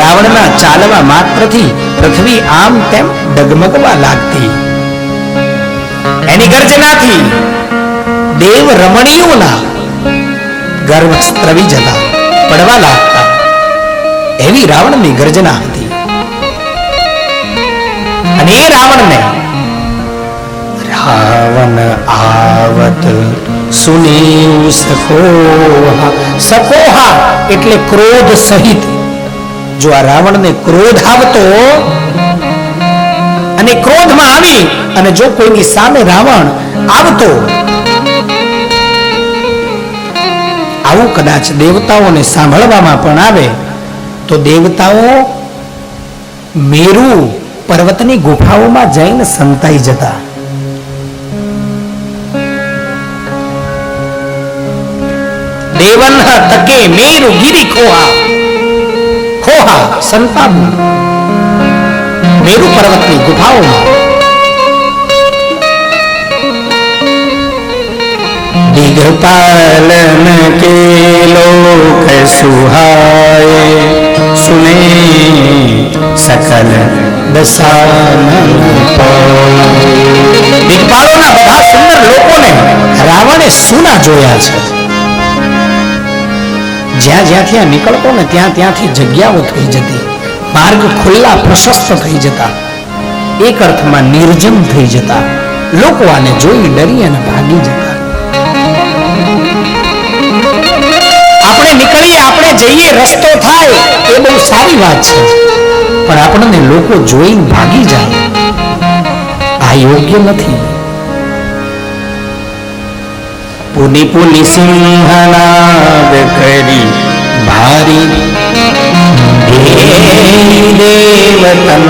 રાવણના ચાલવા માત્રથી પૃથ્વી આમ તેમ ડગમગવા લાગતી. એની ગર્જનાથી દેવ રમણીઓના ગર્વ સ્ત્રવી જતા, પડવા લાગતા. એવી રાવણની ગર્જના હતી. અને એ રાવણને રાવણ આવત સુની સખોહા સખોહા એટલે ક્રોધ સહિત જો આ રાવણને ક્રોધ આવતો અને ક્રોધમાં આવી અને જો કોઈની સામે રાવણ આવતો, આવું કદાચ દેવતાઓને સાંભળવામાં પણ આવે, તો દેવતાઓ મેરુ પર્વતની ગુફાઓમાં જઈને સંતાઈ જતા. દેવન તકે મેરુ ગિરી ખોહા ખોહા સંતાપુ મેરુ પર્વતની ગુફાઓમાં. દિગપાલન કે લોક સુહાય સુને સકલ દશાનન દિગપાલોના બધા સુંદર લોકોને રાવણે સુના જોયા છે. જ્યાં જ્યાંથી આ નીકળતો ને ત્યાં ત્યાંથી જગ્યાઓ થઈ જતી. માર્ગ ખુલ્લા, પ્રશસ્ત થઈ જતા. એક અર્થમાં નિર્જન થઈ જતા. લોકો આને જોઈ ડરી અને ભાગી જતા. આપણે નીકળીએ, આપણે જઈએ, રસ્તો થાય, એ બહુ સારી વાત છે. પણ આપણને લોકો જોઈને ભાગી જાય. આ યોગ્ય નથી. પુની પુનિ સિંહનાદ કરી ભારી. દેવી દેવતન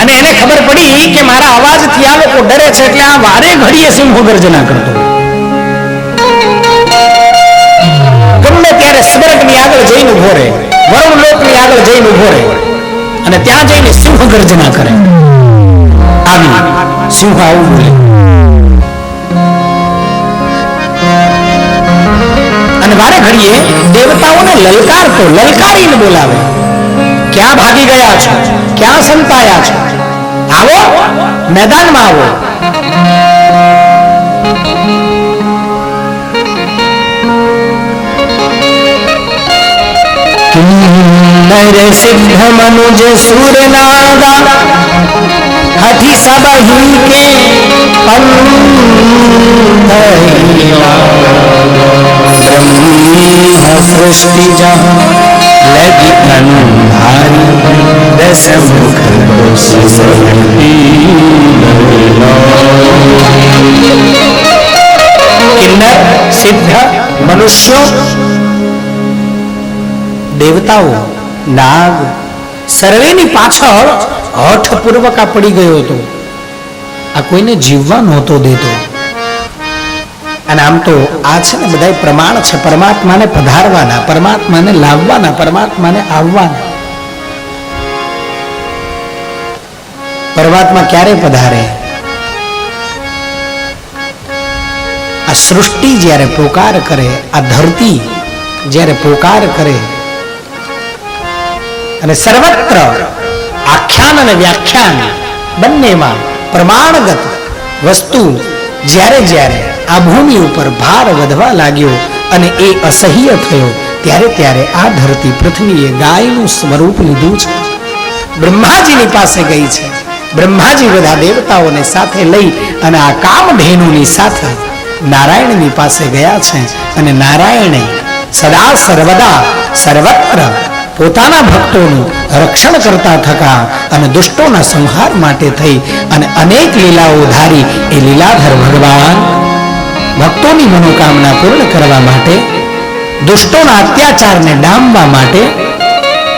અને એને ખબર પડી કે મારા અવાજથી આ લોકો ડરે છે એટલે આ વારે ઘડીએ સિંહો ગર્જના કરતો ગમે ત્યારે સ્વર્ગની આગળ જઈને ઊભો રહે વરુણ લોકની આગળ જઈને ઊભો રહે અને ત્યાં જઈને સિંહ ગર્જના કરે. આવી સિંહ અને વારે ઘડીએ દેવતાઓને લલકારતો લલકારીને બોલાવે. ક્યાં ભાગી ગયા છો? ક્યાં સંતાયા છો? આવો, મેદાનમાં આવો. કિન્નર સિદ્ધ મનુજ સુર નાગા હઠી સબહી કે પંથ સૃષ્ટિ જહાં લગી અનુહારી દસ મુખ કિન્નર, સિદ્ધ, મનુષ્યો, દેવતાઓ, નાગ સર્વેની પાછળ હઠપૂર્વક આ પડી ગયો હતો. આ કોઈને જીવવા નહોતો દેતો. અને આમ તો આ છે ને બધા પ્રમાણ છે, પરમાત્માને પધારવાના, પરમાત્માને લાવવાના, પરમાત્માને આવવાના. પરમાત્મા ક્યારે પધારે? આ સૃષ્ટિ જ્યારે પોકાર કરે, આ ધરતી જ્યારે પોકાર કરે અને સર્વત્ર આખ્યાન અને વ્યાખ્યાન બંનેમાં પ્રમાણગત વસ્તુ જ્યારે જ્યારે આ ભૂમિ ઉપર ભાર વધવા લાગ્યો અને એ અસહ્ય થયો, ત્યારે ત્યારે આ ધરતી પૃથ્વીએ ગાયનું સ્વરૂપ લીધું છે. બ્રહ્માજીની પાસે ગઈ છે. બ્રહ્માજી બધા દેવતાઓને સાથે લઈ અને આ કામધેનુની સાથે નારાયણની પાસે ગયા છે અને નારાયણે સદા સર્વદા સર્વત્ર પોતાના ભક્તોનું રક્ષણ કરતા થકા અને દુષ્ટોના સંહાર માટે થઈ અને અનેક લીલાઓ ધારી એ લીલાધર ભગવાન. ભક્તોની મનોકામના પૂર્ણ કરવા માટે, દુષ્ટોના અત્યાચારને ડામવા માટે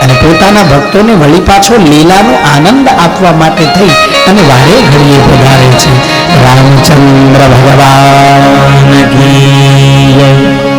અને પોતાના ભક્તોને વળી પાછો લીલાનો આનંદ આપવા માટે થઈ અને વારે ઘડીએ પધારે છે. રામચંદ્ર ભગવાન કી